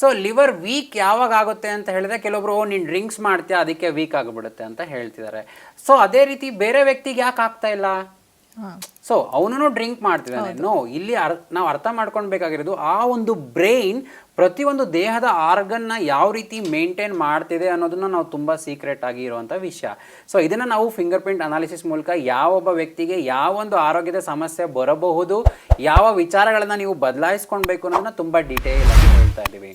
So liver weak ಯಾವಾಗ ಆಗುತ್ತೆ ಅಂತ ಹೇಳಿದ್ರೆ ಕೆಲವೊಬ್ರು ಓ ನೀನು ಡ್ರಿಂಕ್ಸ್ ಮಾಡ್ತೀಯ ಅದಕ್ಕೆ ವೀಕ್ ಆಗಿಬಿಡುತ್ತೆ ಅಂತ ಹೇಳ್ತಿದ್ದಾರೆ. ಸೊ ಅದೇ ರೀತಿ ಬೇರೆ ವ್ಯಕ್ತಿಗೆ ಯಾಕೆ ಆಗ್ತಾ ಇಲ್ಲ? ಸೊ ಅವನು ಡ್ರಿಂಕ್ ಮಾಡ್ತಿದ್ದಾನೆ. ನೋ ಇಲ್ಲಿ ಅರ್ ನಾವು ಅರ್ಥ ಮಾಡ್ಕೊಳ್ಬೇಕಾಗಿರೋದು ಆ ಒಂದು ಬ್ರೈನ್ ಪ್ರತಿಯೊಂದು ದೇಹದ ಆರ್ಗನ್ನ ಯಾವ ರೀತಿ ಮೇಂಟೈನ್ ಮಾಡ್ತಿದೆ ಅನ್ನೋದನ್ನ ನಾವು ತುಂಬ ಸೀಕ್ರೆಟ್ ಆಗಿ ಇರುವಂಥ ವಿಷಯ. ಸೊ ಇದನ್ನು ನಾವು ಫಿಂಗರ್ ಪ್ರಿಂಟ್ ಅನಾಲಿಸಿಸ್ ಮೂಲಕ ಯಾವೊಬ್ಬ ವ್ಯಕ್ತಿಗೆ ಯಾವ ಒಂದು ಆರೋಗ್ಯದ ಸಮಸ್ಯೆ ಬರಬಹುದು ಯಾವ ವಿಚಾರಗಳನ್ನ ನೀವು ಬದಲಾಯಿಸ್ಕೊಳ್ಬೇಕು ಅನ್ನೋದನ್ನ ತುಂಬ ಡೀಟೇಲ್ ಆಗಿ ಹೇಳ್ತಾ ಇದ್ದೀವಿ.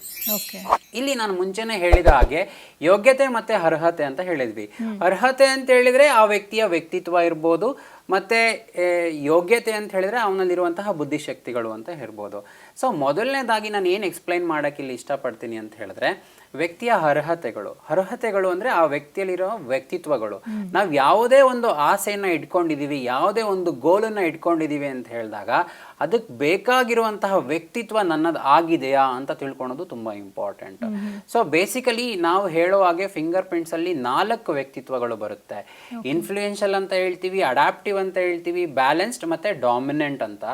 ಇಲ್ಲಿ ನಾನು ಮುಂಚೆನೆ ಹೇಳಿದ ಹಾಗೆ ಯೋಗ್ಯತೆ ಮತ್ತೆ ಅರ್ಹತೆ ಅಂತ ಹೇಳಿದ್ವಿ. ಅರ್ಹತೆ ಅಂತ ಹೇಳಿದ್ರೆ ಆ ವ್ಯಕ್ತಿಯ ವ್ಯಕ್ತಿತ್ವ ಇರ್ಬೋದು ಮತ್ತೆ ಯೋಗ್ಯತೆ ಅಂತ ಹೇಳಿದ್ರೆ ಅವನಲ್ಲಿರುವಂತಹ ಬುದ್ಧಿಶಕ್ತಿಗಳು ಅಂತ ಇರ್ಬೋದು ಸೊ ಮೊದಲನೇದಾಗಿ ನಾನು ಏನು ಎಕ್ಸ್ಪ್ಲೈನ್ ಮಾಡೋಕ್ಕೆ ಇಲ್ಲಿ ಇಷ್ಟಪಡ್ತೀನಿ ಅಂತ ಹೇಳಿದ್ರೆ ವ್ಯಕ್ತಿಯ ಅರ್ಹತೆಗಳು. ಅರ್ಹತೆಗಳು ಅಂದ್ರೆ ಆ ವ್ಯಕ್ತಿಯಲ್ಲಿರೋ ವ್ಯಕ್ತಿತ್ವಗಳು. ನಾವು ಯಾವುದೇ ಒಂದು ಆಸೆಯನ್ನು ಇಟ್ಕೊಂಡಿದೀವಿ ಯಾವುದೇ ಒಂದು ಗೋಲನ್ನ ಇಟ್ಕೊಂಡಿದೀವಿ ಅಂತ ಹೇಳಿದಾಗ ಅದಕ್ಕೆ ಬೇಕಾಗಿರುವಂತಹ ವ್ಯಕ್ತಿತ್ವ ನನ್ನದು ಆಗಿದೆಯಾ ಅಂತ ತಿಳ್ಕೊಳೋದು ತುಂಬಾ ಇಂಪಾರ್ಟೆಂಟ್ ಸೊ ಬೇಸಿಕಲಿ ನಾವು ಹೇಳೋ ಹಾಗೆ ಫಿಂಗರ್ ಪ್ರಿಂಟ್ಸಲ್ಲಿ ನಾಲ್ಕು ವ್ಯಕ್ತಿತ್ವಗಳು ಬರುತ್ತೆ. ಇನ್ಫ್ಲೂಯೆನ್ಷಿಯಲ್ ಅಂತ ಹೇಳ್ತೀವಿ ಅಡಾಪ್ಟಿವ್ ಅಂತ ಹೇಳ್ತೀವಿ ಬ್ಯಾಲೆನ್ಸ್ಡ್ ಮತ್ತೆ ಡಾಮಿನೆಂಟ್ ಅಂತ.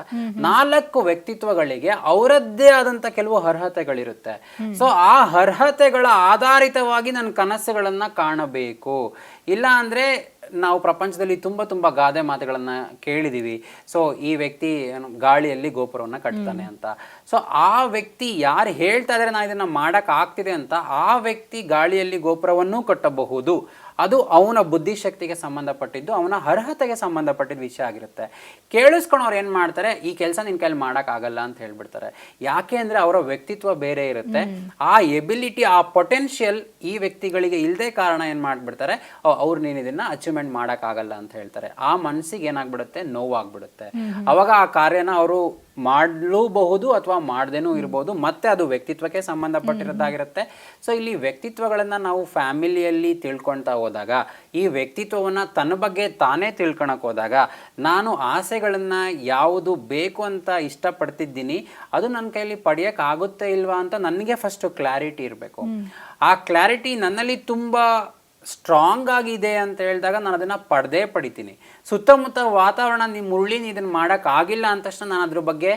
ನಾಲ್ಕು ವ್ಯಕ್ತಿತ್ವಗಳಿಗೆ ಅವರದ್ದೇ ಆದಂತ ಕೆಲವು ಅರ್ಹತೆಗಳಿರುತ್ತೆ. ಸೊ ಆ ಅರ್ಹತೆಗಳ ಆಧಾರಿತವಾಗಿ ನನ್ನ ಕನಸುಗಳನ್ನ ಕಾಣಬೇಕು. ಇಲ್ಲ ಅಂದ್ರೆ ನಾವು ಪ್ರಪಂಚದಲ್ಲಿ ತುಂಬ ತುಂಬ ಗಾದೆ ಮಾತುಗಳನ್ನ ಕೇಳಿದೀವಿ. ಸೊ ಈ ವ್ಯಕ್ತಿ ಗಾಳಿಯಲ್ಲಿ ಗೋಪುರವನ್ನು ಕಟ್ತಾನೆ ಅಂತ. ಸೊ ಆ ವ್ಯಕ್ತಿ ಯಾರು ಹೇಳ್ತಾ ಇದ್ರೆ ನಾನು ಇದನ್ನ ಮಾಡಕ್ ಆಗ್ತಿದೆ ಅಂತ ಆ ವ್ಯಕ್ತಿ ಗಾಳಿಯಲ್ಲಿ ಗೋಪುರವನ್ನೂ ಕಟ್ಟಬಹುದು. ಅದು ಅವನ ಬುದ್ಧಿಶಕ್ತಿಗೆ ಸಂಬಂಧಪಟ್ಟಿದ್ದು ಅವನ ಅರ್ಹತೆಗೆ ಸಂಬಂಧಪಟ್ಟಿದ್ದ ವಿಷಯ ಆಗಿರುತ್ತೆ. ಕೇಳಿಸ್ಕೊಂಡವ್ರು ಏನು ಮಾಡ್ತಾರೆ ಈ ಕೆಲಸ ನಿನ್ನ ಕೈಲಿ ಆಗಲ್ಲ ಅಂತ ಹೇಳ್ಬಿಡ್ತಾರೆ. ಯಾಕೆ ಅಂದರೆ ಅವರ ವ್ಯಕ್ತಿತ್ವ ಬೇರೆ ಇರುತ್ತೆ. ಆ ಎಬಿಲಿಟಿ ಆ ಪೊಟೆನ್ಷಿಯಲ್ ಈ ವ್ಯಕ್ತಿಗಳಿಗೆ ಇಲ್ಲದೆ ಕಾರಣ ಏನು ಮಾಡಿಬಿಡ್ತಾರೆ ಅವ್ರು ನೀನು ಇದನ್ನ ಅಚೀವ್ಮೆಂಟ್ ಆಗಲ್ಲ ಅಂತ ಹೇಳ್ತಾರೆ. ಆ ಮನಸ್ಸಿಗೆ ಏನಾಗ್ಬಿಡುತ್ತೆ? ನೋವಾಗ್ಬಿಡುತ್ತೆ. ಅವಾಗ ಆ ಕಾರ್ಯನ ಅವರು ಮಾಡಲೂಬಹುದು ಅಥವಾ ಮಾಡ್ದೇನೂ ಇರ್ಬೋದು ಮತ್ತೆ ಅದು ವ್ಯಕ್ತಿತ್ವಕ್ಕೆ ಸಂಬಂಧಪಟ್ಟಿರೋದಾಗಿರುತ್ತೆ ಸೊ ಇಲ್ಲಿ ವ್ಯಕ್ತಿತ್ವಗಳನ್ನ ನಾವು ಫ್ಯಾಮಿಲಿಯಲ್ಲಿ ತಿಳ್ಕೊಳ್ತಾ ಹೋದಾಗ ಈ ವ್ಯಕ್ತಿತ್ವವನ್ನ ತನ್ನ ಬಗ್ಗೆ ತಾನೇ ತಿಳ್ಕೊಳಕ್ ಹೋದಾಗ ನಾನು ಆಸೆಗಳನ್ನ ಯಾವುದು ಬೇಕು ಅಂತ ಇಷ್ಟಪಡ್ತಿದ್ದೀನಿ ಅದು ನನ್ನ ಕೈಲಿ ಪಡೆಯಕ್ ಆಗುತ್ತೆ ಇಲ್ವಾ ಅಂತ ನನಗೆ ಫಸ್ಟ್ ಕ್ಲಾರಿಟಿ ಇರಬೇಕು. ಆ ಕ್ಲಾರಿಟಿ ನನ್ನಲ್ಲಿ ತುಂಬಾ ಸ್ಟ್ರಾಂಗ್ ಆಗಿದೆ ಅಂತ ಹೇಳಿದಾಗ ನಾನು ಅದನ್ನು ಪಡೆದೇ ಪಡಿತೀನಿ. ಸುತ್ತಮುತ್ತ ವಾತಾವರಣ ನಿಮ್ಮ ಮುರುಳಿನ ಇದನ್ನು ಮಾಡೋಕ್ಕಾಗಿಲ್ಲ ಅಂತ ತಕ್ಷಣ ನಾನು ಅದ್ರ ಬಗ್ಗೆ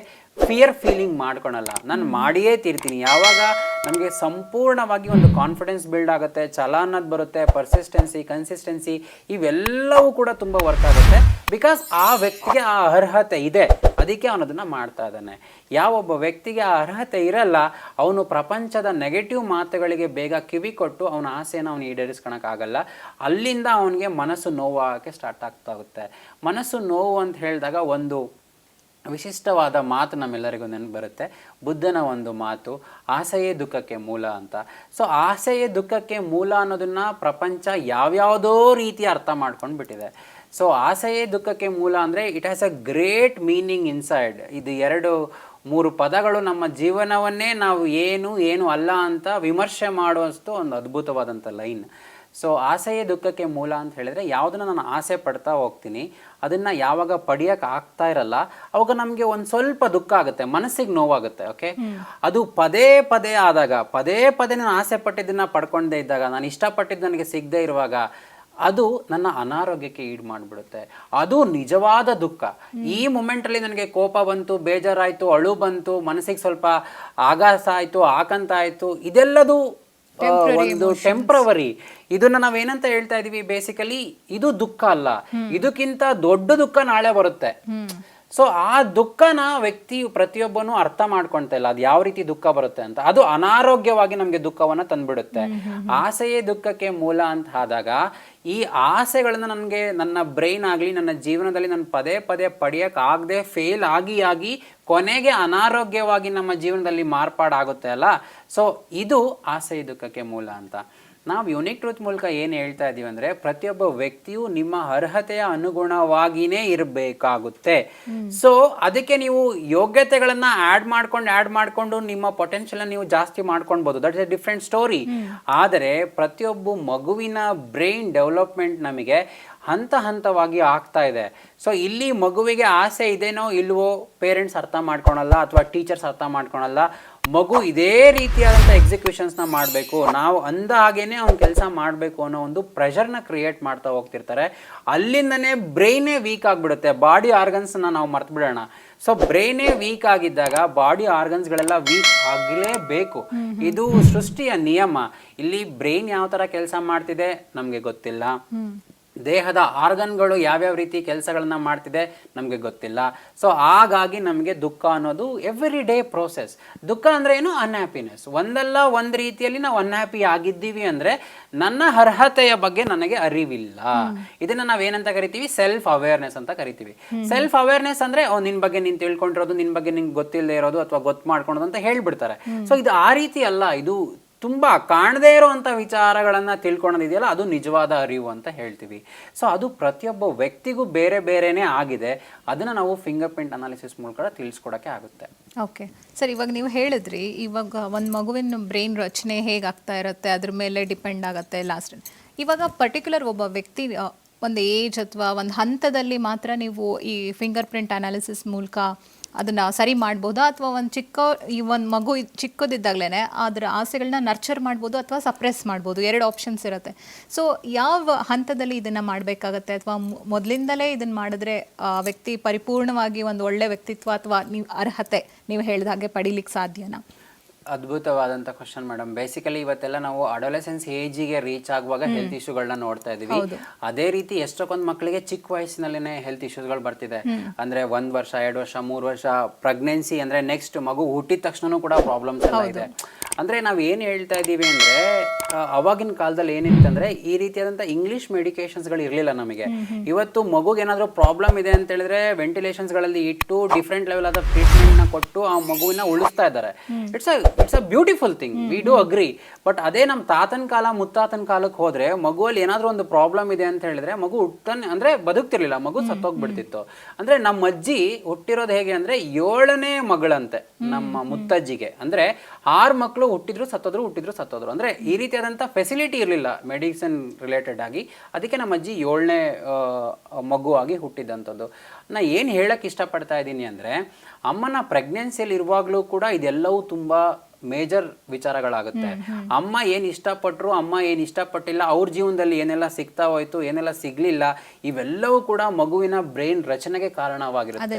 ಫಿಯರ್ ಫೀಲಿಂಗ್ ಮಾಡ್ಕೊಳಲ್ಲ. ನಾನು ಮಾಡಿಯೇ ತೀರ್ತೀನಿ. ಯಾವಾಗ ನಮಗೆ ಸಂಪೂರ್ಣವಾಗಿ ಒಂದು ಕಾನ್ಫಿಡೆನ್ಸ್ ಬಿಲ್ಡ್ ಆಗುತ್ತೆ ಛಲ ಅನ್ನೋದು ಬರುತ್ತೆ ಪರ್ಸಿಸ್ಟೆನ್ಸಿ ಕನ್ಸಿಸ್ಟೆನ್ಸಿ ಇವೆಲ್ಲವೂ ಕೂಡ ತುಂಬ ವರ್ಕ್ ಆಗುತ್ತೆ. ಬಿಕಾಸ್ ಆ ವ್ಯಕ್ತಿಗೆ ಆ ಅರ್ಹತೆ ಇದೆ. ಅದಕ್ಕೆ ಅವನು ಅದನ್ನ ಮಾಡ್ತಾ ಇದ್ದಾನೆ. ಯಾವೊಬ್ಬ ವ್ಯಕ್ತಿಗೆ ಆ ಅರ್ಹತೆ ಇರಲ್ಲ ಅವನು ಪ್ರಪಂಚದ ನೆಗೆಟಿವ್ ಮಾತುಗಳಿಗೆ ಬೇಗ ಕಿವಿ ಕೊಟ್ಟು ಅವನ ಆಸೆಯನ್ನು ಅವನು ಈಡೇರಿಸ್ಕೊಳಕ್ಕಾಗಲ್ಲ ಅಲ್ಲಿಂದ ಅವನಿಗೆ ಮನಸ್ಸು ನೋವಾಗಕ್ಕೆ ಸ್ಟಾರ್ಟ್ ಆಗ್ತಾ ಹೋಗುತ್ತೆ. ಮನಸ್ಸು ನೋವು ಅಂತ ಹೇಳಿದಾಗ ಒಂದು ವಿಶಿಷ್ಟವಾದ ಮಾತು ನಮ್ಮೆಲ್ಲರಿಗೂ ನೆನಪು ಬರುತ್ತೆ. ಬುದ್ಧನ ಒಂದು ಮಾತು, ಆಸೆಯೇ ದುಃಖಕ್ಕೆ ಮೂಲ ಅಂತ. ಸೊ ಆಸೆಯೇ ದುಃಖಕ್ಕೆ ಮೂಲ ಅನ್ನೋದನ್ನು ಪ್ರಪಂಚ ಯಾವ್ಯಾವುದೋ ರೀತಿ ಅರ್ಥ ಮಾಡ್ಕೊಂಡು ಬಿಟ್ಟಿದೆ. ಸೊ ಆಸೆಯೇ ದುಃಖಕ್ಕೆ ಮೂಲ ಅಂದರೆ it has a great meaning inside ಇದು ಎರಡು, ಮೂರು ಪದಗಳು ನಮ್ಮ ಜೀವನವನ್ನೇ ನಾವು ಏನು ಏನು ಅಲ್ಲ ಅಂತ ವಿಮರ್ಶೆ ಮಾಡುವಷ್ಟು ಒಂದು ಅದ್ಭುತವಾದಂಥ ಲೈನ್. ಸೊ ಆಸೆಯೇ ದುಃಖಕ್ಕೆ ಮೂಲ ಅಂತ ಹೇಳಿದ್ರೆ ಯಾವುದನ್ನ ನಾನು ಆಸೆ ಪಡ್ತಾ ಹೋಗ್ತೀನಿ ಅದನ್ನ ಯಾವಾಗ ಪಡಿಯಕ್ ಆಗ್ತಾ ಇರಲ್ಲ ಅವಾಗ ನಮಗೆ ಒಂದು ಸ್ವಲ್ಪ ದುಃಖ ಆಗುತ್ತೆ ಮನಸ್ಸಿಗೆ ನೋವಾಗುತ್ತೆ ಓಕೆ ಅದು ಪದೇ ಪದೇ ಆದಾಗ ಪದೇ ಪದೇ ನಾನು ಆಸೆ ಪಟ್ಟಿದ್ದನ್ನ ಪಡ್ಕೊಂಡೇ ಇದ್ದಾಗ ನಾನು ಇಷ್ಟಪಟ್ಟಿದ್ದು ನನಗೆ ಸಿಗದೆ ಇರುವಾಗ ಅದು ನನ್ನ ಅನಾರೋಗ್ಯಕ್ಕೆ ಈಡ್ ಮಾಡಿಬಿಡುತ್ತೆ. ಅದು ನಿಜವಾದ ದುಃಖ. ಈ ಮೂಮೆಂಟಲ್ಲಿ ನನಗೆ ಕೋಪ ಬಂತು ಬೇಜಾರಾಯ್ತು ಅಳು ಬಂತು ಮನಸ್ಸಿಗೆ ಸ್ವಲ್ಪ ಆಘಾಸ ಆಯಿತು ಆಕಂತ ಆಯಿತು ಇದೆಲ್ಲದು ಒಂದು ಟೆಂಪ್ರವರಿ ಇದನ್ನ ನಾವೇನಂತ ಹೇಳ್ತಾ ಇದೀವಿ? ಬೇಸಿಕಲಿ ಇದು ದುಃಖ ಅಲ್ಲ. ಇದಕ್ಕಿಂತ ದೊಡ್ಡ ದುಃಖ ನಾಳೆ ಬರುತ್ತೆ. ಸೊ ಆ ದುಃಖನ ವ್ಯಕ್ತಿ ಪ್ರತಿಯೊಬ್ಬನು ಅರ್ಥ ಮಾಡ್ಕೊಳ್ತಾ ಇಲ್ಲ. ಅದು ಯಾವ ರೀತಿ ದುಃಖ ಬರುತ್ತೆ ಅಂತ. ಅದು ಅನಾರೋಗ್ಯವಾಗಿ ನಮ್ಗೆ ದುಃಖವನ್ನ ತಂದ್ಬಿಡುತ್ತೆ. ಆಸೆಯೇ ದುಃಖಕ್ಕೆ ಮೂಲ ಅಂತ ಆದಾಗ ಈ ಆಸೆಗಳನ್ನ ನನಗೆ ನನ್ನ ಬ್ರೈನ್ ಆಗಲಿ ನನ್ನ ಜೀವನದಲ್ಲಿ ನಾನು ಪದೇ ಪದೇ ಪಡೆಯಕ್ ಆಗದೆ ಫೇಲ್ ಆಗಿ ಆಗಿ ಕೊನೆಗೆ ಅನಾರೋಗ್ಯವಾಗಿ ನಮ್ಮ ಜೀವನದಲ್ಲಿ ಮಾರ್ಪಾಡಾಗುತ್ತೆ ಅಲ್ಲ? ಸೊ ಇದು ಆಸೆಯ ದುಃಖಕ್ಕೆ ಮೂಲ ಅಂತ. ನಾವು ಯುನಿಕ್ ಟ್ರೂತ್ ಮೂಲಕ ಏನು ಹೇಳ್ತಾ ಇದ್ದೀವಿ ಅಂದರೆ ಪ್ರತಿಯೊಬ್ಬ ವ್ಯಕ್ತಿಯು ನಿಮ್ಮ ಅರ್ಹತೆಯ ಅನುಗುಣವಾಗಿನೇ ಇರಬೇಕಾಗುತ್ತೆ. ಸೊ ಅದಕ್ಕೆ ನೀವು ಯೋಗ್ಯತೆಗಳನ್ನು ಆ್ಯಡ್ ಮಾಡ್ಕೊಂಡು ಆ್ಯಡ್ ಮಾಡ್ಕೊಂಡು ನಿಮ್ಮ ಪೊಟೆನ್ಷಿಯಲ್ ನೀವು ಜಾಸ್ತಿ ಮಾಡ್ಕೊಳ್ಬೋದು. That is a different story ಆದರೆ ಪ್ರತಿಯೊಬ್ಬ ಮಗುವಿನ ಬ್ರೈನ್ ಡೆವಲಪ್ಮೆಂಟ್ ನಮಗೆ ಹಂತ ಹಂತವಾಗಿ ಆಗ್ತಾ ಇದೆ. ಸೊ ಇಲ್ಲಿ ಮಗುವಿಗೆ ಆಸೆ ಇದೇನೋ ಇಲ್ವೋ ಪೇರೆಂಟ್ಸ್ ಅರ್ಥ ಮಾಡ್ಕೊಳಲ್ಲ ಅಥವಾ ಟೀಚರ್ಸ್ ಅರ್ಥ ಮಾಡ್ಕೊಳಲ್ಲ ಮಗು ಇದೇ ರೀತಿಯಾದಂಥ ಎಕ್ಸಿಕ್ಯೂಷನ್ಸ್ನ ಮಾಡಬೇಕು. ನಾವು ಅಂದ ಹಾಗೇನೆ ಅವ್ನ ಕೆಲಸ ಮಾಡಬೇಕು ಅನ್ನೋ ಒಂದು ಪ್ರೆಷರ್ನ ಕ್ರಿಯೇಟ್ ಮಾಡ್ತಾ ಹೋಗ್ತಿರ್ತಾರೆ. ಅಲ್ಲಿಂದನೇ ಬ್ರೈನೇ ವೀಕ್ ಆಗಿಬಿಡುತ್ತೆ. ಬಾಡಿ ಆರ್ಗನ್ಸ್ನ ನಾವು ಮರ್ತು ಬಿಡೋಣ. ಸೊ ಬ್ರೈನೇ ವೀಕ್ ಆಗಿದ್ದಾಗ ಬಾಡಿ ಆರ್ಗನ್ಸ್ಗಳೆಲ್ಲ ವೀಕ್ ಆಗಲೇಬೇಕು. ಇದು ಸೃಷ್ಟಿಯ ನಿಯಮ. ಇಲ್ಲಿ ಬ್ರೈನ್ ಯಾವ ಥರ ಕೆಲಸ ಮಾಡ್ತಿದೆ ನಮಗೆ ಗೊತ್ತಿಲ್ಲ. ದೇಹದ ಆರ್ಗನ್ಗಳು ಯಾವ್ಯಾವ ರೀತಿ ಕೆಲಸಗಳನ್ನು ಮಾಡ್ತಿದೆ ನಮಗೆ ಗೊತ್ತಿಲ್ಲ. ಸೊ ಹಾಗಾಗಿ ನಮಗೆ ದುಃಖ ಅನ್ನೋದು ಎವ್ರಿ ಡೇ ಪ್ರೋಸೆಸ್ ದುಃಖ ಅಂದ್ರೆ ಏನು? ಅನ್ಹ್ಯಾಪಿನೆಸ್ ಒಂದಲ್ಲ ಒಂದು ರೀತಿಯಲ್ಲಿ ನಾವು ಅನ್ಹ್ಯಾಪಿ ಆಗಿದ್ದೀವಿ ಅಂದ್ರೆ ನನ್ನ ಅರ್ಹತೆಯ ಬಗ್ಗೆ ನನಗೆ ಅರಿವಿಲ್ಲ. ಇದನ್ನ ನಾವೇನಂತ ಕರಿತೀವಿ? ಸೆಲ್ಫ್ ಅವೇರ್ನೆಸ್ ಅಂತ ಕರಿತೀವಿ. ಸೆಲ್ಫ್ ಅವೇರ್ನೆಸ್ ಅಂದ್ರೆ ಓ ನಿನ್ನ ಬಗ್ಗೆ ನೀನ್ ತಿಳ್ಕೊಂಡಿರೋದು ನಿನ್ ಬಗ್ಗೆ ನಿಂಗೆ ಗೊತ್ತಿಲ್ಲದೆ ಇರೋದು ಅಥವಾ ಗೊತ್ತು ಮಾಡ್ಕೊಳೋದು ಅಂತ ಹೇಳ್ಬಿಡ್ತಾರೆ. ಸೊ ಇದು ಆ ರೀತಿ ಅಲ್ಲ. ಇದು ತುಂಬಾ ಕಾಣದೇ ಇರುವಂತ ವಿಚಾರಗಳನ್ನು ತಿಳ್ಕೊಳೋದಿದೆಯಲ್ಲ, ಅದು ನಿಜವಾದ ಅರಿವು ಅಂತ ಹೇಳ್ತೀವಿ. ಸೊ ಅದು ಪ್ರತಿಯೊಬ್ಬ ವ್ಯಕ್ತಿಗೂ ಬೇರೆ ಬೇರೆನೇ ಆಗಿದೆ. ಅದನ್ನು ನಾವು ಫಿಂಗರ್ ಪ್ರಿಂಟ್ ಅನಾಲಿಸಿಸ್ ಮೂಲಕ ತಿಳಿಸ್ಕೊಡೋಕ್ಕೆ ಆಗುತ್ತೆ. ಓಕೆ. ಸರ್, ಇವಾಗ ನೀವು ಹೇಳಿದ್ರಿ, ಇವಾಗ ಒಂದು ಮಗುವಿನ ಬ್ರೈನ್ ರಚನೆ ಹೇಗಾಗ್ತಾ ಇರುತ್ತೆ, ಅದ್ರ ಮೇಲೆ ಡಿಪೆಂಡ್ ಆಗುತ್ತೆ ಲಾಸ್ಟ್ ಇವಾಗ ಪರ್ಟಿಕ್ಯುಲರ್ ಒಬ್ಬ ವ್ಯಕ್ತಿ ಒಂದು ಏಜ್ ಅಥವಾ ಒಂದು ಹಂತದಲ್ಲಿ ಮಾತ್ರ ನೀವು ಈ ಫಿಂಗರ್ ಪ್ರಿಂಟ್ ಅನಾಲಿಸಿಸ್ ಮೂಲಕ ಅದನ್ನ ಸರಿ ಮಾಡ್ಬೋದಾ? ಅಥವಾ ಒಂದು ಚಿಕ್ಕ, ಈ ಒಂದು ಮಗು ಚಿಕ್ಕದಿದ್ದಾಗಲೇ ಅದರ ಆಸೆಗಳನ್ನ ನರ್ಚರ್ ಮಾಡ್ಬೋದು ಅಥವಾ ಸಪ್ರೆಸ್ ಮಾಡ್ಬೋದು? ಎರಡು ಆಪ್ಷನ್ಸ್ ಇರುತ್ತೆ. ಸೊ ಯಾವ ಹಂತದಲ್ಲಿ ಇದನ್ನ ಮಾಡಬೇಕಾಗತ್ತೆ? ಅಥವಾ ಮೊದಲಿಂದಲೇ ಇದನ್ನ ಮಾಡಿದ್ರೆ, ಆ ವ್ಯಕ್ತಿ ಪರಿಪೂರ್ಣವಾಗಿ ಒಂದು ಒಳ್ಳೆ ವ್ಯಕ್ತಿತ್ವ ಅಥವಾ ನೀವು ಅರ್ಹತೆ ನೀವು ಹೇಳಿದ ಹಾಗೆ ಪಡೀಲಿಕ್ಕೆ ಸಾಧ್ಯನಾ? ಅದ್ಭುತವಾದಂತ ಕ್ವಶನ್ ಮೇಡಮ್ ಬೇಸಿಕಲಿ ಇವತ್ತೆಲ್ಲ ನಾವು ಅಡೋಲೆಸೆನ್ಸ್ ಏಜಿಗೆ ರೀಚ್ ಆಗುವಾಗ ಹೆಲ್ತ್ ಇಶ್ಯೂಗಳನ್ನ ನೋಡ್ತಾ ಇದೀವಿ. ಅದೇ ರೀತಿ ಎಷ್ಟೊಂದು ಮಕ್ಕಳಿಗೆ ಚಿಕ್ಕ ವಯಸ್ಸಿನಲ್ಲೇನೆ ಹೆಲ್ತ್ ಇಶ್ಯೂಸ್ಗಳು ಬರ್ತಿದೆ. ಅಂದ್ರೆ ಒಂದ್ ವರ್ಷ ಎರಡು ವರ್ಷ ಮೂರು ವರ್ಷ ಪ್ರೆಗ್ನೆನ್ಸಿ ಅಂದ್ರೆ ನೆಕ್ಸ್ಟ್ ಮಗು ಹುಟ್ಟಿದ ತಕ್ಷಣನೂ ಕೂಡ ಪ್ರಾಬ್ಲಮ್ಸ್ ಎಲ್ಲ ಇದೆ. ಅಂದ್ರೆ ನಾವು ಏನು ಹೇಳ್ತಾ ಇದ್ದೀವಿ ಅಂದ್ರೆ ಅವಾಗಿನ ಕಾಲದಲ್ಲಿ ಏನಿತ್ತಂದ್ರೆ ಈ ರೀತಿಯಾದಂಥ ಇಂಗ್ಲಿಷ್ ಮೆಡಿಕೇಶನ್ಸ್ಗಳು ಇರಲಿಲ್ಲ ನಮಗೆ. ಇವತ್ತು ಮಗುಗೆ ಏನಾದ್ರೂ ಪ್ರಾಬ್ಲಮ್ ಇದೆ ಅಂತ ಹೇಳಿದ್ರೆ ವೆಂಟಿಲೇಷನ್ಸ್ಗಳಲ್ಲಿ ಇಟ್ಟು ಡಿಫ್ರೆಂಟ್ ಲೆವೆಲ್ ಆದ ಟ್ರೀಟ್ಮೆಂಟ್ನ ಕೊಟ್ಟು ಆ ಮಗುವಿನ ಉಳಿಸ್ತಾ ಇದ್ದಾರೆ. It's a it's a beautiful thing we do agree but ಅದೇ ನಮ್ಮ ತಾತನ ಕಾಲ ಮುತ್ತಾತನ ಕಾಲಕ್ಕೆ ಹೋದ್ರೆ ಮಗುವಲ್ಲಿ ಏನಾದ್ರೂ ಒಂದು ಪ್ರಾಬ್ಲಮ್ ಇದೆ ಅಂತ ಹೇಳಿದ್ರೆ ಮಗು ಹುಟ್ಟನ್ ಅಂದ್ರೆ ಬದುಕ್ತಿರ್ಲಿಲ್ಲ. ಮಗು ಸತ್ತೋಗ್ಬಿಡ್ತಿತ್ತು. ಅಂದ್ರೆ ನಮ್ಮ ಅಜ್ಜಿ ಹುಟ್ಟಿರೋದು ಹೇಗೆ ಅಂದ್ರೆ ಏಳನೇ ಮಗಳಂತೆ ನಮ್ಮ ಮುತ್ತಜ್ಜಿಗೆ. ಅಂದ್ರೆ ಆರು ಮಕ್ಕಳು ಹುಟ್ಟಿದ್ರು ಸತ್ತೋದ್ರು ಹುಟ್ಟಿದ್ರು ಸತ್ತೋದ್ರು. ಅಂದ್ರೆ ಈ ರೀತಿಯಾದಂಥ ಫೆಸಿಲಿಟಿ ಇರಲಿಲ್ಲ ಮೆಡಿಸಿನ್ ರಿಲೇಟೆಡ್ ಆಗಿ. ಅದಕ್ಕೆ ನಮ್ಮ ಅಜ್ಜಿ ಏಳನೇ ಮಗುವಾಗಿ ಹುಟ್ಟಿದಂಥದ್ದು. ನಾ ಏನು ಹೇಳಕ್ ಇಷ್ಟಪಡ್ತಾ ಇದ್ದೀನಿ ಅಂದ್ರೆ, ಅಮ್ಮನ ಪ್ರೆಗ್ನೆನ್ಸಿಯಲ್ಲಿ ಇರುವಾಗಲೂ ಕೂಡ ಇದೆಲ್ಲವೂ ತುಂಬಾ ಮೇಜರ್ ವಿಚಾರಗಳಾಗುತ್ತೆ. ಅಮ್ಮ ಏನ್ ಇಷ್ಟಪಟ್ಟರು ಅಮ್ಮ ಏನ್ ಇಷ್ಟಪಟ್ಟಿಲ್ಲ ಅವ್ರ ಜೀವನದಲ್ಲಿ ಏನೆಲ್ಲ ಸಿಗ್ತಾ ಹೋಯ್ತು ಏನೆಲ್ಲ ಸಿಗ್ಲಿಲ್ಲ ಇವೆಲ್ಲವೂ ಕೂಡ ಮಗುವಿನ ಬ್ರೈನ್ ರಚನೆಗೆ ಕಾರಣವಾಗಿರುತ್ತೆ.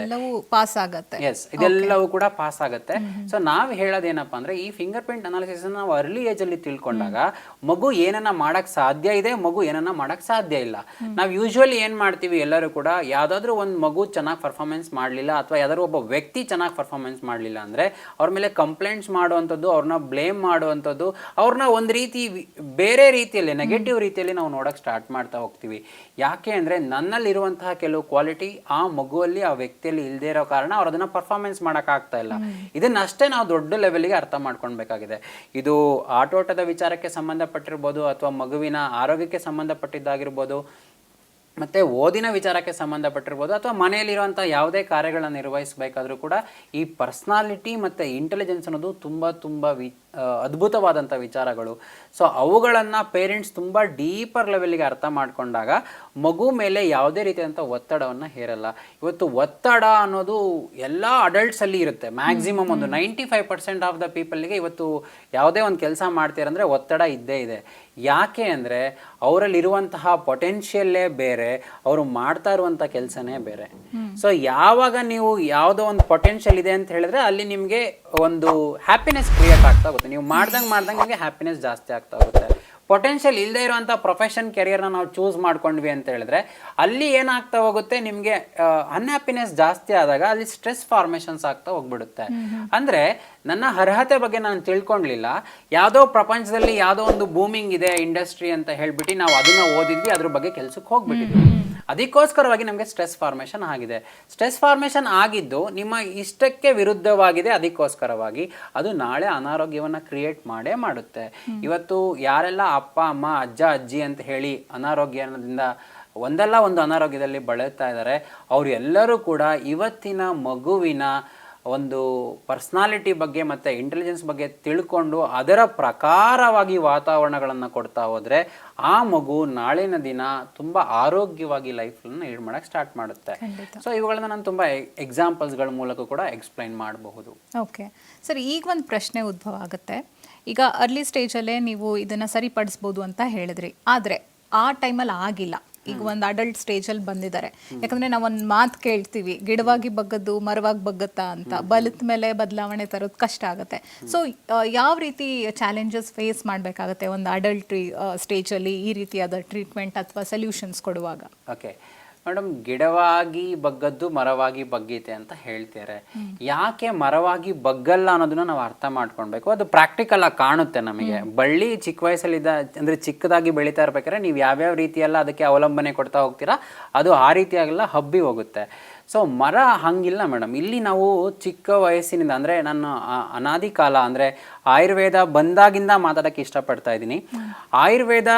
ಪಾಸ್ ಆಗುತ್ತೆ. ಎಸ್ ಇದೆಲ್ಲವೂ ಕೂಡ ಪಾಸ್ ಆಗುತ್ತೆ. ಸೊ ನಾವ್ ಹೇಳೋದೇನಪ್ಪ ಅಂದ್ರೆ ಈ ಫಿಂಗರ್ ಪ್ರಿಂಟ್ ಅನಾಲಿಸಿಸ್ ನಾವು ಅರ್ಲಿ ಏಜ್ ಅಲ್ಲಿ ತಿಳ್ಕೊಂಡಾಗ ಮಗು ಏನನ್ನ ಮಾಡಕ್ ಸಾಧ್ಯ ಇದೆ ಮಗು ಏನನ್ನ ಮಾಡಕ್ ಸಾಧ್ಯ ಇಲ್ಲ. ನಾವ್ ಯೂಶುವಲಿ ಏನ್ ಮಾಡ್ತೀವಿ ಎಲ್ಲರೂ ಕೂಡ ಯಾವ್ದಾದ್ರು ಒಂದ್ ಮಗು ಚೆನ್ನಾಗಿ ಪರ್ಫಾರ್ಮೆನ್ಸ್ ಮಾಡ್ಲಿಲ್ಲ ಅಥವಾ ಯಾವ್ದಾದ್ರು ಒಬ್ಬ ವ್ಯಕ್ತಿ ಚೆನ್ನಾಗಿ ಪರ್ಫಾರ್ಮೆನ್ಸ್ ಮಾಡ್ಲಿಲ್ಲ ಅಂದ್ರೆ ಅವ್ರ ಮೇಲೆ ಕಂಪ್ಲೇಂಟ್ಸ್ ಮಾಡುವಂಥದ್ದು ಅವ್ರನ್ನ ಬ್ಲೇಮ್ ಮಾಡುವಂಥದ್ದು ಅವ್ರನ್ನ ಒಂದು ರೀತಿ ಬೇರೆ ರೀತಿಯಲ್ಲಿ ನೆಗೆಟಿವ್ ರೀತಿಯಲ್ಲಿ ನಾವು ನೋಡೋಕ್ಕೆ ಸ್ಟಾರ್ಟ್ ಮಾಡ್ತಾ ಹೋಗ್ತೀವಿ. ಯಾಕೆ ಅಂದರೆ ನನ್ನಲ್ಲಿರುವಂತಹ ಕೆಲವು ಕ್ವಾಲಿಟಿ ಆ ಮಗುವಲ್ಲಿ ಆ ವ್ಯಕ್ತಿಯಲ್ಲಿ ಇಲ್ಲದೇ ಇರೋ ಕಾರಣ ಅವ್ರು ಅದನ್ನು ಪರ್ಫಾರ್ಮೆನ್ಸ್ ಮಾಡೋಕ್ಕಾಗ್ತಾ ಆಗ್ತಾ ಇಲ್ಲ. ಇದನ್ನಷ್ಟೇ ನಾವು ದೊಡ್ಡ ಲೆವೆಲ್ಗೆ ಅರ್ಥ ಮಾಡ್ಕೊಳ್ಬೇಕಾಗಿದೆ. ಇದು ಆಟೋಟದ ವಿಚಾರಕ್ಕೆ ಸಂಬಂಧಪಟ್ಟಿರ್ಬೋದು ಅಥವಾ ಮಗುವಿನ ಆರೋಗ್ಯಕ್ಕೆ ಸಂಬಂಧಪಟ್ಟಿದ್ದಾಗಿರ್ಬೋದು ಮತ್ತೆ ಓದಿನ ವಿಚಾರಕ್ಕೆ ಸಂಬಂಧಪಟ್ಟಿರ್ಬೋದು ಅಥವಾ ಮನೆಯಲ್ಲಿರುವಂಥ ಯಾವುದೇ ಕಾರ್ಯಗಳನ್ನು ನಿರ್ವಹಿಸಬೇಕಾದರೂ ಕೂಡ ಈ ಪರ್ಸ್ನಾಲಿಟಿ ಮತ್ತು ಇಂಟೆಲಿಜೆನ್ಸ್ ಅನ್ನೋದು ತುಂಬ ತುಂಬ ವಿ ಅದ್ಭುತವಾದಂಥ ವಿಚಾರಗಳು. ಸೊ ಅವುಗಳನ್ನು ಪೇರೆಂಟ್ಸ್ ತುಂಬ ಡೀಪರ್ ಲೆವೆಲ್ಗೆ ಅರ್ಥ ಮಾಡಿಕೊಂಡಾಗ ಮಗು ಮೇಲೆ ಯಾವುದೇ ರೀತಿಯಾದಂಥ ಒತ್ತಡವನ್ನು ಹೇರಲ್ಲ. ಇವತ್ತು ಒತ್ತಡ ಅನ್ನೋದು ಎಲ್ಲ ಅಡಲ್ಟ್ಸಲ್ಲಿ ಇರುತ್ತೆ. ಮ್ಯಾಕ್ಸಿಮಮ್ ಒಂದು ninety five percent of the ಪೀಪಲ್ಗೆ ಇವತ್ತು ಯಾವುದೇ ಒಂದು ಕೆಲಸ ಮಾಡ್ತೀರಂದರೆ ಒತ್ತಡ ಇದ್ದೇ ಇದೆ. ಯಾಕೆ ಅಂದರೆ ಅವರಲ್ಲಿರುವಂತಹ ಪೊಟೆನ್ಷಿಯಲ್ಲೇ ಬೇರೆ ಅವರು ಮಾಡ್ತಾ ಇರುವಂಥ ಕೆಲಸನೇ ಬೇರೆ. ಸೊ ಯಾವಾಗ ನೀವು ಯಾವುದೋ ಒಂದು ಪೊಟೆನ್ಷಿಯಲ್ ಇದೆ ಅಂತ ಹೇಳಿದ್ರೆ ಅಲ್ಲಿ ನಿಮಗೆ ಒಂದು ಹ್ಯಾಪಿನೆಸ್ ಕ್ರಿಯೇಟ್ ಆಗ್ತಾ ಹೋಗುತ್ತೆ. ನೀವು ಮಾಡ್ದಂಗೆ ಮಾಡ್ದಂಗೆ ನಿಮಗೆ ಹ್ಯಾಪಿನೆಸ್ ಜಾಸ್ತಿ ಆಗ್ತಾ ಹೋಗುತ್ತೆ. ಪೊಟೆನ್ಷಿಯಲ್ ಇಲ್ಲದೆ ಇರುವಂಥ ಪ್ರೊಫೆಷನ್ ಕೆರಿಯರ್ನ ನಾವು ಚೂಸ್ ಮಾಡ್ಕೊಂಡ್ವಿ ಅಂತ ಹೇಳಿದ್ರೆ ಅಲ್ಲಿ ಏನಾಗ್ತಾ ಹೋಗುತ್ತೆ ನಿಮಗೆ ಅನ್ಹ್ಯಾಪಿನೆಸ್ ಜಾಸ್ತಿ ಆದಾಗ ಅಲ್ಲಿ ಸ್ಟ್ರೆಸ್ ಫಾರ್ಮೇಷನ್ಸ್ ಆಗ್ತಾ ಹೋಗ್ಬಿಡುತ್ತೆ. ಅಂದ್ರೆ ನನ್ನ ಅರ್ಹತೆ ಬಗ್ಗೆ ನಾನು ತಿಳ್ಕೊಂಡ್ಲಿಲ್ಲ ಯಾವುದೋ ಪ್ರಪಂಚದಲ್ಲಿ ಯಾವುದೋ ಒಂದು ಬೂಮಿಂಗ್ ಇದೆ ಇಂಡಸ್ಟ್ರಿ ಅಂತ ಹೇಳ್ಬಿಟ್ಟು ನಾವು ಅದನ್ನ ಓದಿದ್ವಿ ಅದ್ರ ಬಗ್ಗೆ ಕೆಲ್ಸಕ್ಕೆ ಹೋಗ್ಬಿಟ್ಟಿದ್ವಿ. ಅದಕ್ಕೋಸ್ಕರವಾಗಿ ನಮಗೆ ಸ್ಟ್ರೆಸ್ ಫಾರ್ಮೇಷನ್ ಆಗಿದೆ. ಸ್ಟ್ರೆಸ್ ಫಾರ್ಮೇಷನ್ ಆಗಿದ್ದು ನಿಮ್ಮ ಇಷ್ಟಕ್ಕೆ ವಿರುದ್ಧವಾಗಿದೆ ಅದಕ್ಕೋಸ್ಕರವಾಗಿ. ಅದು ನಾಳೆ ಅನಾರೋಗ್ಯವನ್ನು ಕ್ರಿಯೇಟ್ ಮಾಡೇ ಮಾಡುತ್ತೆ. ಇವತ್ತು ಯಾರೆಲ್ಲ ಅಪ್ಪ ಅಮ್ಮ ಅಜ್ಜ ಅಜ್ಜಿ ಅಂತ ಹೇಳಿ ಅನಾರೋಗ್ಯದಿಂದ ಒಂದಲ್ಲ ಒಂದು ಅನಾರೋಗ್ಯದಲ್ಲಿ ಬಳಲ್ತಾ ಇದ್ದಾರೆ ಅವರೆಲ್ಲರೂ ಎಲ್ಲರೂ ಕೂಡ ಇವತ್ತಿನ ಮಗುವಿನ ಒಂದು ಪರ್ಸ್ನಾಲಿಟಿ ಬಗ್ಗೆ ಮತ್ತು ಇಂಟೆಲಿಜೆನ್ಸ್ ಬಗ್ಗೆ ತಿಳ್ಕೊಂಡು ಅದರ ಪ್ರಕಾರವಾಗಿ ವಾತಾವರಣಗಳನ್ನು ಕೊಡ್ತಾ ಹೋದರೆ ಆ ಮಗು ನಾಳಿನ ದಿನ ತುಂಬ ಆರೋಗ್ಯವಾಗಿ ಲೈಫನ್ನು ಲೀಡ್ ಮಾಡೋಕ್ಕೆ ಸ್ಟಾರ್ಟ್ ಮಾಡುತ್ತೆ. ಸೊ ಇವುಗಳನ್ನ ನಾನು ತುಂಬ ಎಕ್ಸಾಂಪಲ್ಸ್ಗಳ ಮೂಲಕ ಕೂಡ ಎಕ್ಸ್ಪ್ಲೈನ್ ಮಾಡಬಹುದು. ಓಕೆ ಸರ್ ಈಗ ಒಂದು ಪ್ರಶ್ನೆ ಉದ್ಭವ ಆಗುತ್ತೆ. ಈಗ ಅರ್ಲಿ ಸ್ಟೇಜಲ್ಲೇ ನೀವು ಇದನ್ನು ಸರಿಪಡಿಸ್ಬೋದು ಅಂತ ಹೇಳಿದ್ರಿ. ಆದರೆ ಆ ಟೈಮಲ್ಲಿ ಆಗಿಲ್ಲ. ಈಗ ಒಂದು ಅಡಲ್ಟ್ ಸ್ಟೇಜಲ್ಲಿ ಬಂದಿದ್ದಾರೆ. ಯಾಕಂದ್ರೆ ನಾವು ಒಂದು ಮಾತು ಕೇಳ್ತೀವಿ, ಗಿಡವಾಗಿ ಬಗ್ಗದ್ದು, ಮರವಾಗಿ ಬಗ್ಗತ್ತಾ ಅಂತ. ಬಲಿತ ಮೇಲೆ ಬದಲಾವಣೆ ತರೋದು ಕಷ್ಟ ಆಗುತ್ತೆ. ಸೊ ಯಾವ ರೀತಿ ಚಾಲೆಂಜಸ್ ಫೇಸ್ ಮಾಡಬೇಕಾಗತ್ತೆ ಒಂದು ಅಡಲ್ಟ್ ಸ್ಟೇಜಲ್ಲಿ ಈ ರೀತಿಯಾದ ಟ್ರೀಟ್ಮೆಂಟ್ ಅಥವಾ ಸೊಲ್ಯೂಷನ್ಸ್ ಕೊಡುವಾಗ? ಓಕೆ ಮೇಡಮ್ ಗಿಡವಾಗಿ ಬಗ್ಗದ್ದು ಮರವಾಗಿ ಬಗ್ಗೀತೆ ಅಂತ ಹೇಳ್ತಾರೆ ಯಾಕೆ ಮರವಾಗಿ ಬಗ್ಗಲ್ಲ ಅನ್ನೋದನ್ನ ನಾವು ಅರ್ಥ ಮಾಡ್ಕೊಳ್ಬೇಕು? ಅದು ಪ್ರಾಕ್ಟಿಕಲ್ ಆಗಿ ಕಾಣುತ್ತೆ ನಮಗೆ. ಬಳ್ಳಿ ಚಿಕ್ಕ ವಯಸ್ಸಲ್ಲಿದ್ದ ಅಂದ್ರೆ ಚಿಕ್ಕದಾಗಿ ಬೆಳೀತಾ ಇರ್ಬೇಕಾದ್ರೆ ನೀವು ಯಾವ್ಯಾವ ರೀತಿಯೆಲ್ಲ ಅದಕ್ಕೆ ಅವಲಂಬನೆ ಕೊಡ್ತಾ ಹೋಗ್ತೀರಾ ಅದು ಆ ರೀತಿಯಾಗೆಲ್ಲ ಹಬ್ಬಿ ಹೋಗುತ್ತೆ. ಸೊ ಮರ ಹಂಗಿಲ್ಲ ಮೇಡಮ್. ಇಲ್ಲಿ ನಾವು ಚಿಕ್ಕ ವಯಸ್ಸಿನಿಂದ ಅಂದರೆ ನಾನು ಆ- ಅನಾದಿ ಕಾಲ ಅಂದರೆ ಆಯುರ್ವೇದ ಬಂದಾಗಿಂದ ಮಾತಾಡೋಕ್ಕೆ ಇಷ್ಟಪಡ್ತಾ ಇದ್ದೀನಿ. ಆಯುರ್ವೇದ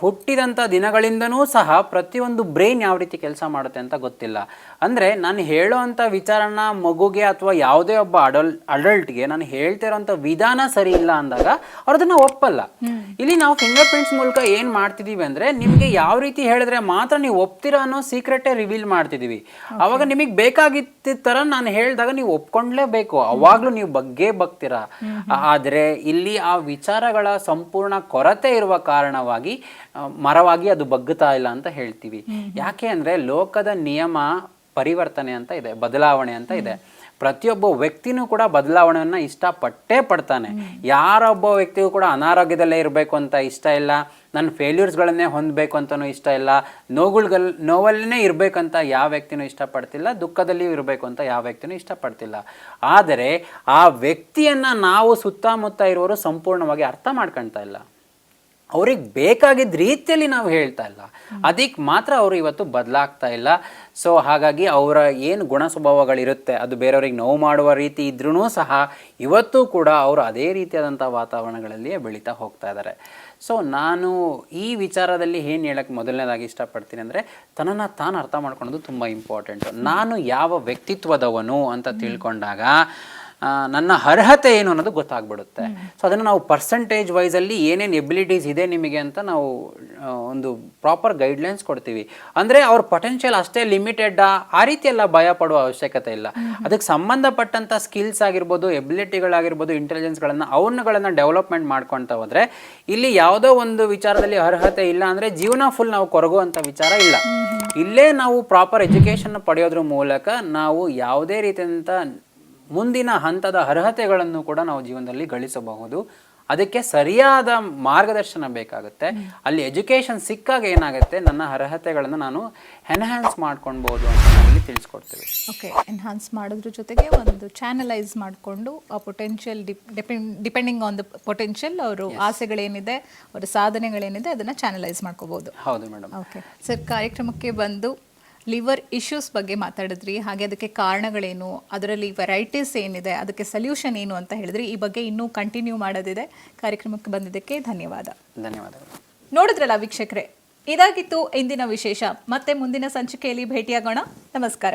ಹುಟ್ಟಿದಂಥ ದಿನಗಳಿಂದನೂ ಸಹ ಪ್ರತಿಯೊಂದು ಬ್ರೈನ್ ಯಾವ ರೀತಿ ಕೆಲಸ ಮಾಡುತ್ತೆ ಅಂತ ಗೊತ್ತಿಲ್ಲ. ಅಂದರೆ ನಾನು ಹೇಳೋ ಅಂಥ ವಿಚಾರನ ಮಗುಗೆ ಅಥವಾ ಯಾವುದೇ ಒಬ್ಬ ಅಡಲ್ ಅಡಲ್ಟ್ಗೆ ನಾನು ಹೇಳ್ತಿರೋಂಥ ವಿಧಾನ ಸರಿ ಇಲ್ಲ ಅಂದಾಗ ಅವ್ರು ಅದನ್ನ ಒಪ್ಪಲ್ಲ. ಇಲ್ಲಿ ನಾವು ಫಿಂಗರ್ ಪ್ರಿಂಟ್ಸ್ ಮೂಲಕ ಏನು ಮಾಡ್ತಿದೀವಿ ಅಂದರೆ ನಿಮಗೆ ಯಾವ ರೀತಿ ಹೇಳಿದ್ರೆ ಮಾತ್ರ ನೀವು ಒಪ್ತೀರಾ ಅನ್ನೋ ಸೀಕ್ರೆಟೇ ರಿವೀಲ್ ಮಾಡ್ತಿದೀವಿ. ಅವಾಗ ನಿಮಗೆ ಬೇಕಾಗಿದ್ದ ಥರ ನಾನು ಹೇಳಿದಾಗ ನೀವು ಒಪ್ಕೊಂಡ್ಲೇಬೇಕು. ಅವಾಗಲೂ ನೀವು ಬಗ್ಗೆ ಬಗ್ತೀರಾ. ಆದರೆ ಇಲ್ಲಿ ಆ ವಿಚಾರಗಳ ಸಂಪೂರ್ಣ ಕೊರತೆ ಇರುವ ಕಾರಣವಾಗಿ ಮರವಾಗಿ ಅದು ಬಗ್ಗುತ್ತಾ ಇಲ್ಲ ಅಂತ ಹೇಳ್ತೀವಿ. ಯಾಕೆ ಅಂದ್ರೆ ಲೋಕದ ನಿಯಮ ಪರಿವರ್ತನೆ ಅಂತ ಇದೆ ಬದಲಾವಣೆ ಅಂತ ಇದೆ. ಪ್ರತಿಯೊಬ್ಬ ವ್ಯಕ್ತಿನೂ ಕೂಡ ಬದಲಾವಣೆಯನ್ನು ಇಷ್ಟಪಟ್ಟೇ ಪಡ್ತಾನೆ. ಯಾರೊಬ್ಬ ವ್ಯಕ್ತಿಗೂ ಕೂಡ ಅನಾರೋಗ್ಯದಲ್ಲೇ ಇರಬೇಕು ಅಂತ ಇಷ್ಟ ಇಲ್ಲ ನನ್ನ ಫೇಲ್ಯೂರ್ಸ್ಗಳನ್ನೇ ಹೊಂದಬೇಕು ಅಂತಲೂ ಇಷ್ಟ ಇಲ್ಲ ನೋವುಗಲ್ ನೋವಲ್ಲೇ ಇರಬೇಕಂತ ಯಾವ ವ್ಯಕ್ತಿನೂ ಇಷ್ಟಪಡ್ತಿಲ್ಲ ದುಃಖದಲ್ಲಿಯೂ ಇರಬೇಕು ಅಂತ ಯಾವ ವ್ಯಕ್ತಿನೂ ಇಷ್ಟಪಡ್ತಿಲ್ಲ. ಆದರೆ ಆ ವ್ಯಕ್ತಿಯನ್ನು ನಾವು ಸುತ್ತಮುತ್ತ ಇರುವವರು ಸಂಪೂರ್ಣವಾಗಿ ಅರ್ಥ ಮಾಡ್ಕೊಳ್ತಾ ಇಲ್ಲ. ಅವ್ರಿಗೆ ಬೇಕಾಗಿದ್ದ ರೀತಿಯಲ್ಲಿ ನಾವು ಹೇಳ್ತಾ ಇಲ್ಲ. ಅದಕ್ಕೆ ಮಾತ್ರ ಅವರು ಇವತ್ತು ಬದಲಾಗ್ತಾ ಇಲ್ಲ. ಸೊ ಹಾಗಾಗಿ ಅವರ ಏನು ಗುಣ ಸ್ವಭಾವಗಳಿರುತ್ತೆ ಅದು ಬೇರೆಯವ್ರಿಗೆ ನೋವು ಮಾಡುವ ರೀತಿ ಇದ್ರೂ ಸಹ ಇವತ್ತು ಕೂಡ ಅವರು ಅದೇ ರೀತಿಯಾದಂಥ ವಾತಾವರಣಗಳಲ್ಲಿಯೇ ಬೆಳೀತಾ ಹೋಗ್ತಾ ಇದ್ದಾರೆ ಸೊ ನಾನು ಈ ವಿಚಾರದಲ್ಲಿ ಏನು ಹೇಳಕ್ಕೆ ಮೊದಲನೇದಾಗಿ ಇಷ್ಟಪಡ್ತೀನಿ ಅಂದರೆ ತನ್ನನ್ನು ತಾನು ಅರ್ಥ ಮಾಡ್ಕೊಳೋದು ತುಂಬ ಇಂಪಾರ್ಟೆಂಟು ನಾನು ಯಾವ ವ್ಯಕ್ತಿತ್ವದವನು ಅಂತ ತಿಳ್ಕೊಂಡಾಗ ನನ್ನ ಅರ್ಹತೆ ಏನು ಅನ್ನೋದು ಗೊತ್ತಾಗ್ಬಿಡುತ್ತೆ. ಸೊ ಅದನ್ನು ನಾವು ಪರ್ಸೆಂಟೇಜ್ ವೈಸಲ್ಲಿ ಏನೇನು ಎಬಿಲಿಟೀಸ್ ಇದೆ ನಿಮಗೆ ಅಂತ ನಾವು ಒಂದು ಪ್ರಾಪರ್ ಗೈಡ್ಲೈನ್ಸ್ ಕೊಡ್ತೀವಿ. ಅಂದರೆ ಅವ್ರ ಪೊಟೆನ್ಷಿಯಲ್ ಅಷ್ಟೇ ಲಿಮಿಟೆಡ್ ಆ ರೀತಿ ಎಲ್ಲ ಭಯ ಪಡುವ ಅವಶ್ಯಕತೆ ಇಲ್ಲ. ಅದಕ್ಕೆ ಸಂಬಂಧಪಟ್ಟಂಥ ಸ್ಕಿಲ್ಸ್ ಆಗಿರ್ಬೋದು ಎಬಿಲಿಟಿಗಳಾಗಿರ್ಬೋದು ಇಂಟೆಲಿಜೆನ್ಸ್ಗಳನ್ನು ಅವನ್ನುಗಳನ್ನು ಡೆವಲಪ್ಮೆಂಟ್ ಮಾಡ್ಕೊಳ್ತಾ ಹೋದರೆ ಇಲ್ಲಿ ಯಾವುದೋ ಒಂದು ವಿಚಾರದಲ್ಲಿ ಅರ್ಹತೆ ಇಲ್ಲ ಅಂದರೆ ಜೀವನ ಫುಲ್ ನಾವು ಕೊರಗುವಂಥ ವಿಚಾರ ಇಲ್ಲ. ಇಲ್ಲೇ ನಾವು ಪ್ರಾಪರ್ ಎಜುಕೇಷನ್ ಪಡೆಯೋದ್ರ ಮೂಲಕ ನಾವು ಯಾವುದೇ ರೀತಿಯಂಥ ಮುಂದಿನ ಹಂತದ ಅರ್ಹತೆಗಳನ್ನು ಕೂಡ ನಾವು ಜೀವನದಲ್ಲಿ ಗಳಿಸಬಹುದು. ಅದಕ್ಕೆ ಸರಿಯಾದ ಮಾರ್ಗದರ್ಶನ ಬೇಕಾಗುತ್ತೆ. ಅಲ್ಲಿ ಎಜುಕೇಷನ್ ಸಿಕ್ಕಾಗ ಏನಾಗುತ್ತೆ? ನನ್ನ ಅರ್ಹತೆಗಳನ್ನು ನಾನು ಎನ್ಹ್ಯಾನ್ಸ್ ಮಾಡ್ಕೊಳ್ಬೋದು ಅಂತ ನಾವಿಲ್ಲಿ ತಿಳಿಸ್ಕೊಡ್ತೀವಿ. ಓಕೆ ಎನ್ಹಾನ್ಸ್ ಮಾಡೋದ್ರ ಜೊತೆಗೆ ಒಂದು ಚಾನಲೈಸ್ ಮಾಡಿಕೊಂಡು ಆ potential depending on the potential ಅವರು ಆಸೆಗಳೇನಿದೆ ಅವರ ಸಾಧನೆಗಳೇನಿದೆ ಅದನ್ನು ಚಾನಲೈಸ್ ಮಾಡ್ಕೋಬೋದು. ಹೌದು ಮೇಡಮ್ ಓಕೆ ಸರ್ ಕಾರ್ಯಕ್ರಮಕ್ಕೆ ಬಂದು ಲಿವರ್ ಇಶ್ಯೂಸ್ ಬಗ್ಗೆ ಮಾತಾಡಿದ್ರಿ ಹಾಗೆ ಅದಕ್ಕೆ ಕಾರಣಗಳೇನು ಅದರಲ್ಲಿ ವೆರೈಟೀಸ್ ಏನಿದೆ ಅದಕ್ಕೆ ಸೊಲ್ಯೂಷನ್ ಏನು ಅಂತ ಹೇಳಿದ್ರಿ ಈ ಬಗ್ಗೆ ಇನ್ನೂ ಕಂಟಿನ್ಯೂ ಮಾಡೋದಿದೆ. ಕಾರ್ಯಕ್ರಮಕ್ಕೆ ಬಂದಿದ್ದಕ್ಕೆ ಧನ್ಯವಾದ. ಧನ್ಯವಾದಗಳು. ನೋಡಿದ್ರಲ್ಲ ವೀಕ್ಷಕರೇ ಇದಾಗಿತ್ತು ಇಂದಿನ ವಿಶೇಷ. ಮತ್ತೆ ಮುಂದಿನ ಸಂಚಿಕೆಯಲ್ಲಿ ಭೇಟಿಯಾಗೋಣ. ನಮಸ್ಕಾರ.